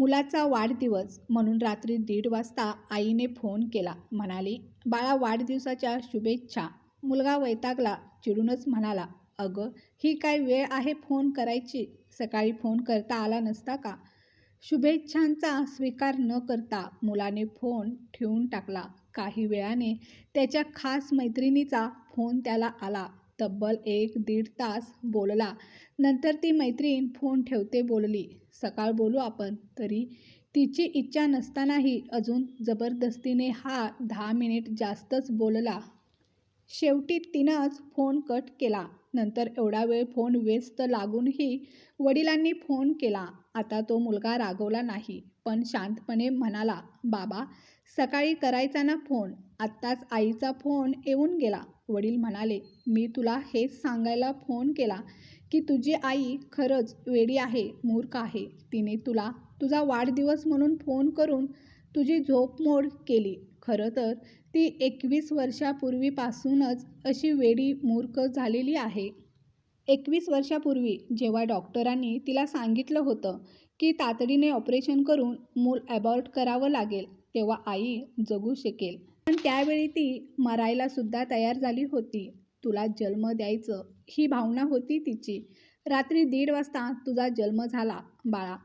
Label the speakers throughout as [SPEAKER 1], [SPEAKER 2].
[SPEAKER 1] मुलाचा वाढदिवस म्हणून रात्री दीड वाजता आईने फोन केला. म्हणाली बाळा वाढदिवसाच्या शुभेच्छा. मुलगा वैतागला चिडूनच म्हणाला अगं ही काय वेळ आहे फोन करायची? सकाळी फोन करता आला नसता का? शुभेच्छांचा स्वीकार न करता मुलाने फोन ठेवून टाकला. काही वेळाने त्याच्या खास मैत्रिणीचा फोन त्याला आला. तब्बल एक दीड तास बोलला. नंतर ती मैत्रीण फोन ठेवते बोलली सकाळ बोलू आपण तरी? तिची इच्छा नसतानाही अजून जबरदस्तीने हा दहा मिनिट जास्तच बोलला. शेवटी तिनंच फोन कट केला. नंतर एवढा वेळ फोन व्यस्त लागूनही वडिलांनी फोन केला. आता तो मुलगा रागवला नाही पण शांतपणे म्हणाला बाबा सकाळी करायचा ना फोन? आत्ताच आईचा फोन येऊन गेला. वडील म्हणाले मी तुला हेच सांगायला फोन केला की तुझी आई खरंच वेडी आहे मूर्ख आहे. तिने तुला तुझा वाढदिवस म्हणून फोन करून तुझी झोपमोड केली. खरं तर ती एकवीस वर्षापूर्वीपासूनच अशी वेडी मूर्ख झालेली आहे. एकवीस वर्षापूर्वी जेव्हा डॉक्टरांनी तिला सांगितलं होतं की तातडीने ऑपरेशन करून मूल ॲबॉर्ट करावं लागेल तेव्हा आई जगू शकेल. पण त्यावेळी ती मरायला सुद्धा तयार झाली होती. तुला जन्म द्यायचं ही भावना होती तिची. रात्री दीड वाजता तुझा जन्म झाला बाळा.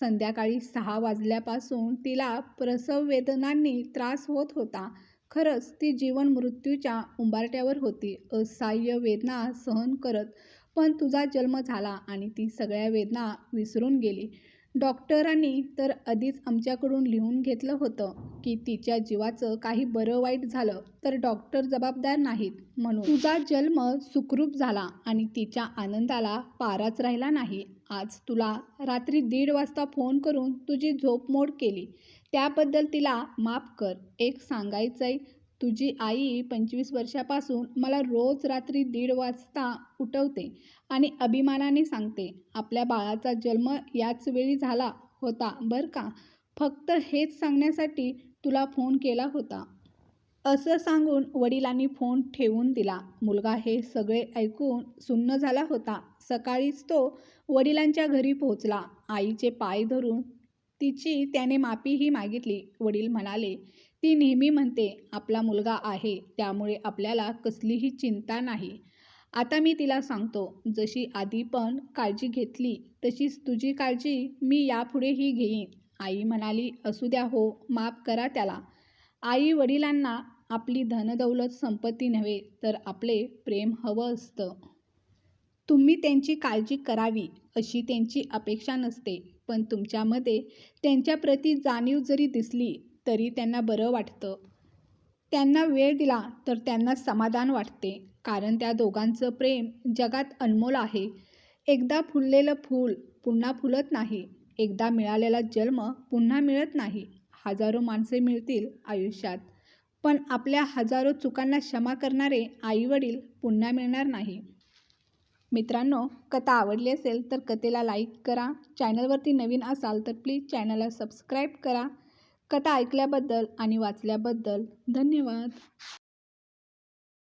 [SPEAKER 1] संध्याकाळी सहा वाजल्यापासून तिला प्रसव वेदनांनी त्रास होत होता. खरंच ती जीवन मृत्यूच्या उंबारट्यावर होती. असह्य वेदना सहन करत पण तुझा जन्म झाला आणि ती सगळ्या वेदना विसरून गेली. डॉक्टरांनी तर आधीच आमच्याकडून लिहून घेतलं होतं की तिच्या जीवाचं काही बरं वाईट झालं तर डॉक्टर जबाबदार नाहीत म्हणून तुझा जन्म सुखरूप झाला आणि तिच्या आनंदाला पाराच राहिला नाही. आज तुला रात्री दीड वाजता फोन करून तुझी झोपमोड केली. त्याबद्दल तिला माफ कर. एक सांगायचंय तुझी आई पंचवीस वर्षापासून मला रोज रात्री दीड वाजता उठवते आणि अभिमानाने सांगते आपल्या बाळाचा जन्म याच वेळी झाला होता बरं का? फक्त हेच सांगण्यासाठी तुला फोन केला होता असं सांगून वडिलांनी फोन ठेवून दिला. मुलगा हे सगळे ऐकून सुन्न झाला होता. सकाळीच तो वडिलांच्या घरी पोहोचला. आईचे पाय धरून तिची त्याने माफीही मागितली. वडील म्हणाले ती नेहमी म्हणते आपला मुलगा आहे त्यामुळे आपल्याला कसलीही चिंता नाही. आता मी तिला सांगतो जशी आधी पण काळजी घेतली तशीच तुझी काळजी मी यापुढेही घेईन. आई म्हणाली असू द्या हो माफ करा त्याला. आई वडिलांना आपली धनदौलत संपत्ती नव्हे तर आपले प्रेम हवं असतं. तुम्ही त्यांची काळजी करावी अशी त्यांची अपेक्षा नसते. पण तुमच्यामध्ये त्यांच्याप्रती जाणीव जरी दिसली तरी त्यांना बरं वाटतं. त्यांना वेळ दिला तर त्यांना समाधान वाटते कारण त्या दोघांचं प्रेम जगात अनमोल आहे. एकदा फुललेलं फूल पुन्हा फुलत नाही एकदा मिळालेला जन्म पुन्हा मिळत नाही हजारो माणसे मिळतील आयुष्यात. पण आपल्या हजारो चुकांना क्षमा करणारे आईवडील पुन्हा मिळणार नाही. मित्रांनो कथा आवडली असेल तर कथेला लाईक करा. चॅनलवरती नवीन असाल तर प्लीज चॅनलला सबस्क्राईब करा. कथा ऐकल्याबद्दल आणि वाचल्याबद्दल धन्यवाद.